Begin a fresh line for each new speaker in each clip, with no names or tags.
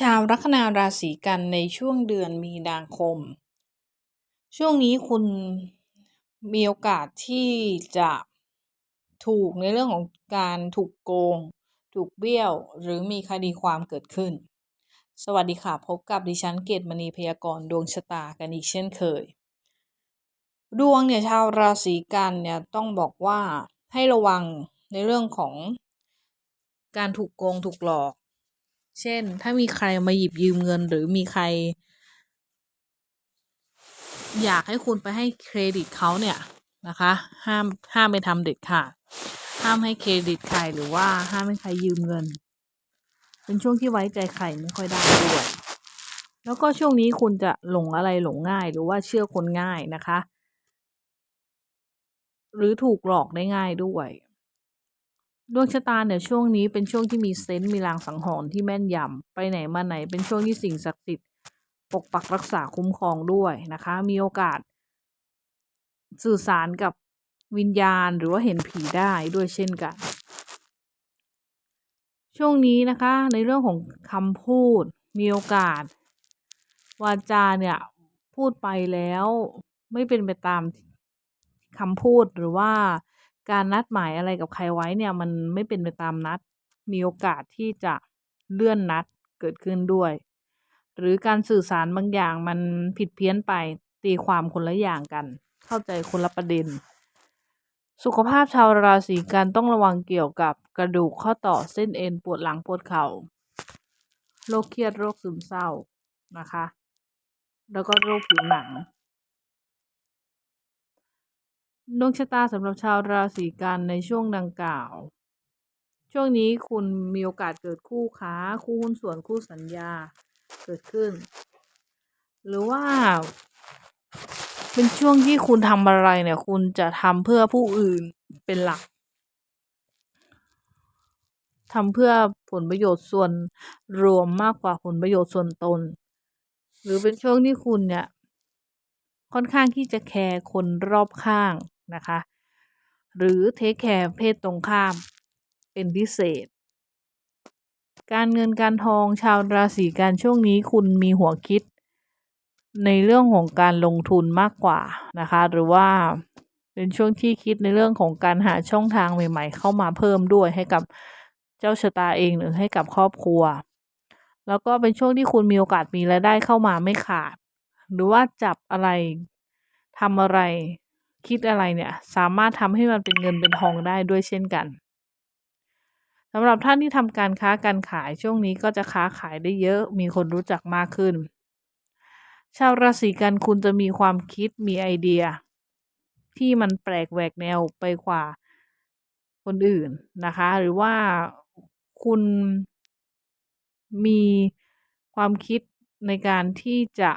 ชาวลัคนาราศีกันในช่วงเดือนมีนาคม ช่วงนี้คุณมีโอกาสที่จะถูกในเรื่องของการถูกโกง ถูกเบี้ยว หรือมีคดีความเกิดขึ้น สวัสดีค่ะ พบกับดิฉันเกตมณีพยากรณ์ดวงชะตากันอีกเช่นเคย ดวงเนี่ยชาวราศีกันเนี่ยต้องบอกว่าให้ระวังในเรื่องของการถูกโกงถูกหลอก เช่น ถ้ามีใครมาหยิบยืมเงิน หรือมีใคร อยากให้คุณไปให้เครดิตเขาเนี่ยนะคะ ห้ามห้ามไปทำเด็ดขาดห้ามให้เครดิตใครหรือว่าห้ามให้ใครยืมเงิน เป็นช่วงที่ไว้ใจใครไม่ค่อยได้ด้วยแล้วก็ช่วงนี้คุณจะหลงอะไรหลงง่ายหรือว่าเชื่อคนง่ายนะคะ หรือถูกหลอกได้ง่ายด้วย ดวงชะตาเนี่ยช่วงนี้เป็นช่วงที่มีเซนต์มีลางสังหรณ์ที่แม่นยำไปไหนมาไหนเป็นช่วงที่สิ่งศักดิ์สิทธิ์ปกปักรักษาคุ้มครองด้วยนะคะ มีโอกาส สื่อสารกับวิญญาณหรือว่าเห็นผีได้ด้วยเช่นกัน ช่วงนี้นะคะ ในเรื่องของคำพูด มีโอกาส วาจาเนี่ยพูดไปแล้ว ไม่เป็นไปตามคำพูดหรือว่า การนัดหมายอะไรกับใครไว้เนี่ยมันไม่เป็นไปตามนัด มีโอกาสที่จะเลื่อนนัดเกิดขึ้นด้วย หรือการสื่อสารบางอย่างมันผิดเพี้ยนไปตีความคนละอย่างกัน เข้าใจคนละประเด็น สุขภาพชาวราศีกันต้องระวังเกี่ยวกับกระดูกข้อต่อเส้นเอ็นปวดหลังปวดเขา่าโรคเครียดโรคซึมเศร้านะคะ แล้วก็โรคผิวหนัง ดวงชะตาสำหรับชาวราศีกันในช่วงดังกล่าว ช่วงนี้คุณมีโอกาสเกิดคู่ค้า คู่หุ้นส่วนคู่สัญญาเกิดขึ้น หรือว่า เป็นช่วงที่คุณทำอะไรเนี่ย คุณจะทำเพื่อผู้อื่นเป็นหลักทำเพื่อผลประโยชน์ส่วนรวมมากกว่าผลประโยชน์ส่วนตน หรือเป็นช่วงที่คุณเนี่ย ค่อนข้างที่จะแคร์คนรอบข้าง นะคะ หรือเทคแคร์เพศตรงข้ามเป็นพิเศษ การเงินการทองชาวราศีกันช่วงนี้คุณมีหัวคิด ในเรื่องของการลงทุนมากกว่านะคะ หรือว่าเป็นช่วงที่คิดในเรื่องของการหาช่องทางใหม่ ๆ เข้ามาเพิ่มด้วยให้กับเจ้าชะตาเองหรือให้กับครอบครัว แล้วก็เป็นช่วงที่คุณมีโอกาสมีรายได้เข้ามาไม่ขาด หรือว่าจับอะไรทำอะไร คิดอะไรเนี่ย สามารถทำให้มันเป็นเงินเป็นทองได้ด้วยเช่นกันสำหรับท่านที่ทำการค้าการขายช่วงนี้ก็จะค้าขายได้เยอะ มีคนรู้จักมากขึ้น ชาวราศีกันคุณจะมีความคิดมีไอเดีย ที่มันแปลกแหวกแนวไปกว่าคนอื่นนะคะ หรือว่าคุณมีความคิดในการที่จะ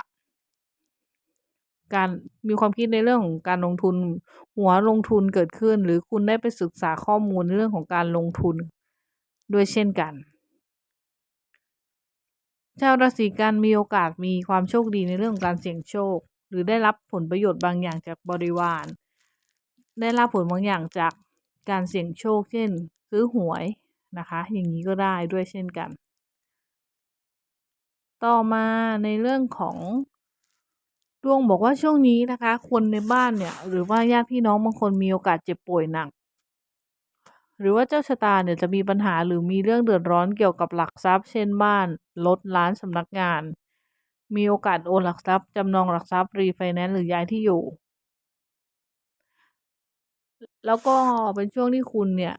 การมีความคิดในเรื่องของการลงทุน หัวลงทุนเกิดขึ้น หรือคุณได้ไปศึกษาข้อมูลในเรื่องของการลงทุน ด้วยเช่นกัน ชาวราศีกันมีโอกาสมีความโชคดีในเรื่องของการเสี่ยงโชค หรือได้รับผลประโยชน์บางอย่างจากบริวาร ได้รับผลบางอย่างจากการเสี่ยงโชค เช่น ซื้อหวยนะคะ อย่างนี้ก็ได้ด้วยเช่นกัน ต่อมาในเรื่องของ ดวงบอกว่าช่วงนี้นะคะ คนในบ้านเนี่ย หรือว่าญาติพี่น้องบางคนมีโอกาสเจ็บป่วยหนัก หรือว่าเจ้าชะตาเนี่ยจะมีปัญหาหรือมีเรื่องเดือดร้อนเกี่ยวกับหลักทรัพย์ เช่นบ้านรถร้านสำนักงาน มีโอกาสโอนหลักทรัพย์จำนองหลักทรัพย์รีไฟแนนซ์หรือย้ายที่อยู่ แล้วก็เป็นช่วงที่คุณเนี่ย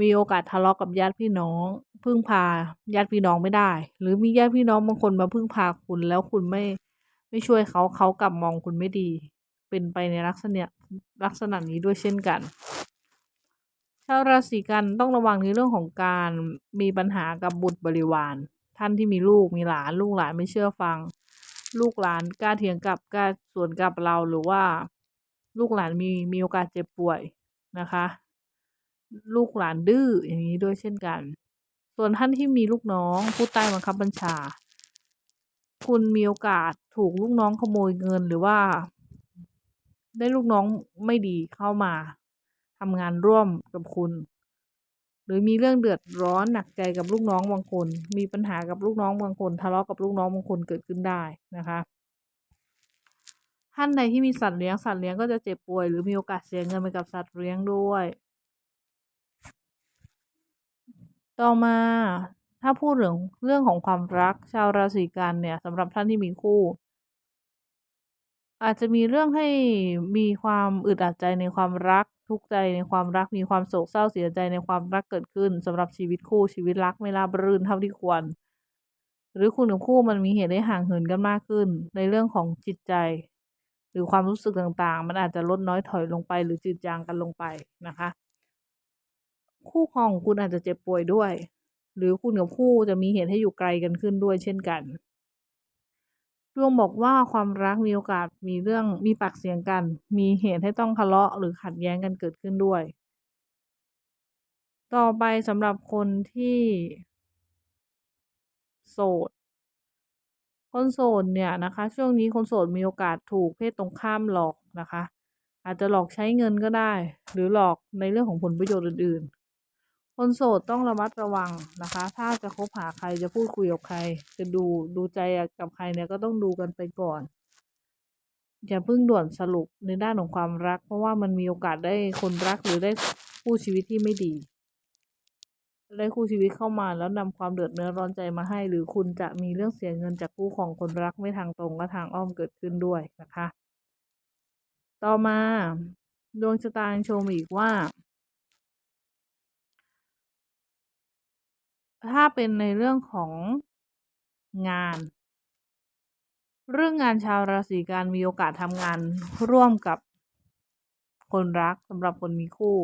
มีโอกาสทะเลาะกับญาติพี่น้อง พึ่งพาญาติพี่น้องไม่ได้ หรือมีญาติพี่น้องบางคนมาพึ่งพาคุณแล้วคุณไม่ ไม่ช่วยเขาเขากลับมองคุณไม่ดี เป็นไปในลักษณะลักษณะนี้ด้วยเช่นกันชาวราศีกันต้องระวังในเรื่องของการมีปัญหากับบุตรบริวาร ท่านที่มีลูกมีหลานลูกหลานไม่เชื่อฟัง ลูกหลานกล้าเถียงกับกล้าสวนกับเราหรือว่า ลูกหลานมีมีโอกาสเจ็บป่วยนะคะ ลูกหลานดื้ออย่างนี้ด้วยเช่นกัน ส่วนท่านที่มีลูกน้องผู้ใต้บังคับบัญชา คุณมีโอกาสถูกลูกน้องขโมยเงินหรือว่า ได้ลูกน้องไม่ดีเข้ามาทำงานร่วมกับคุณ หรือมีเรื่องเดือดร้อนหนักใจกับลูกน้องบางคน มีปัญหากับลูกน้องบางคน ทะเลาะกับลูกน้องบางคนเกิดขึ้นได้นะคะท่านใดที่มีสัตว์เลี้ยงสัตว์เลี้ยงก็จะเจ็บป่วยหรือมีโอกาสเสียเงินไปกับสัตว์เลี้ยงด้วย ต่อมา ถ้าพูดเรื่องเรื่องของความรักชาวราศีกันเนี่ยสำหรับท่านที่มีคู่ อาจจะมีเรื่องให้มีความอึดอัดใจในความรัก ทุกข์ใจในความรักมีความโศกเศร้าเสียใจในความรักเกิดขึ้นสำหรับชีวิตคู่ชีวิตรักไม่ราบรื่นเท่าที่ควร หรือคุณกับคู่มันมีเหตุให้ห่างเหินกันมากขึ้น ในเรื่องของจิตใจ หรือความรู้สึกต่างๆ มันอาจจะลดน้อยถอยลงไป หรือจืดจางกันลงไปนะคะ คู่ครองของคุณอาจจะเจ็บป่วยด้วย หรือคุณกับคู่จะมีเหตุให้อยู่ไกลกันขึ้นด้วยเช่นกัน ดวงบอกว่าความรักมีโอกาสมีเรื่องมีปากเสียงกัน มีเหตุให้ต้องทะเลาะหรือขัดแย้งกันเกิดขึ้นด้วย ต่อไปสำหรับคนที่โสด คนโสดเนี่ยนะคะ ช่วงนี้คนโสดมีโอกาสถูกเพศตรงข้ามหลอกนะคะ อาจจะหลอกใช้เงินก็ได้ หรือหลอกในเรื่องของผลประโยชน์อื่นๆ คนโสดต้องระมัดระวังนะคะ ถ้าจะคบหาใครจะพูดคุยกับใคร จะดูดูใจกับใครเนี่ยก็ต้องดูกันไปก่อน อย่าเพิ่งด่วนสรุปในด้านของความรัก เพราะว่ามันมีโอกาสได้คนรักหรือได้คู่ชีวิตที่ไม่ดี ได้คู่ชีวิตเข้ามาแล้วนำความเดือดเนื้อร้อนใจมาให้ หรือคุณจะมีเรื่องเสียเงินจากคู่ของคนรักไม่ทางตรงก็ทางอ้อมเกิดขึ้นด้วยนะคะ ต่อมาดวงชะตาโชว์มอีกว่า ถ้าเป็นในเรื่องของงาน เรื่องงานชาวราศีกันมีโอกาสทำงานร่วมกับคนรักสำหรับคนมีคู่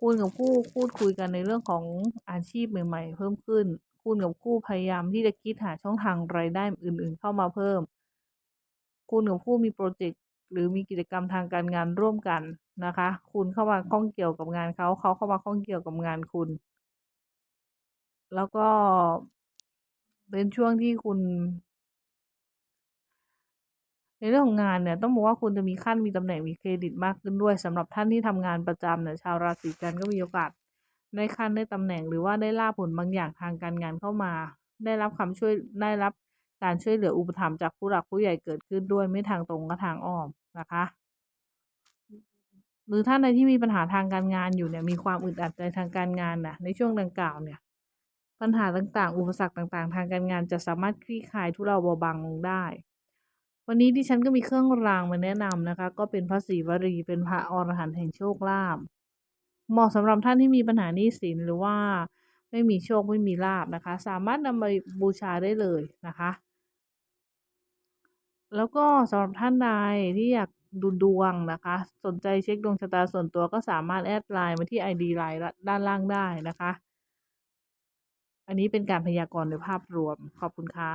คุณกับคู่พูดคุยกันในเรื่องของอาชีพใหม่ ๆ เพิ่มขึ้น คุณกับคู่พยายามที่จะคิดหาช่องทางรายได้อื่น ๆ เข้ามาเพิ่ม คุณกับคู่มีพรเจกต์หรือมีกิจกรรมทางการงานร่วมกันนะคะ คุณเข้ามาข้องเกี่ยวกับงานเขาเขาเข้ามาข้องเกี่ยวกับงานคุณ แล้วก็เป็นช่วงที่คุณ ในเรื่องของงานเนี่ย ต้องบอกว่าคุณจะมีขั้นมีตำแหน่งมีเครดิตมากขึ้นด้วยสำหรับท่านที่ทำงานประจำเนี่ยชาวราศีกันก็มีโอกาสได้ขั้นได้ตำแหน่งหรือว่าได้ลาภผลบางอย่างทางการงานเข้ามา ได้รับคำช่วยได้รับการช่วยเหลืออุปถัมภ์จากผู้หลักผู้ใหญ่เกิดขึ้นด้วยไม่ทางตรงก็ทางอ้อมนะคะหรือท่านใดที่มีปัญหาทางการงานอยู่เนี่ยมีความอึดอัดใจทางการงานนะในช่วงดังกล่าวเนี่ย ปัญหาต่างๆ อุปสรรคต่างๆ ทางการงานจะสามารถคลี่คลายทุเลาเบาบางลงได้ วันนี้ดิฉันก็มีเครื่องรางมาแนะนำนะคะ ก็เป็นพระศรีวลีเป็นพระอรหันต์แห่งโชคลาภ เหมาะสำหรับท่านที่มีปัญหาหนี้สินหรือว่าไม่มีโชคไม่มีลาภนะคะ สามารถนำไปบูชาได้เลยนะคะ แล้วก็สำหรับท่านใดที่อยากดูดวงนะคะ สนใจเช็กดวงชะตาส่วนตัวก็สามารถแอดไลน์มาที่ ID LINE ด้านล่างได้นะคะ อันนี้เป็นการพยากรณ์โดยภาพรวม ขอบคุณค่ะ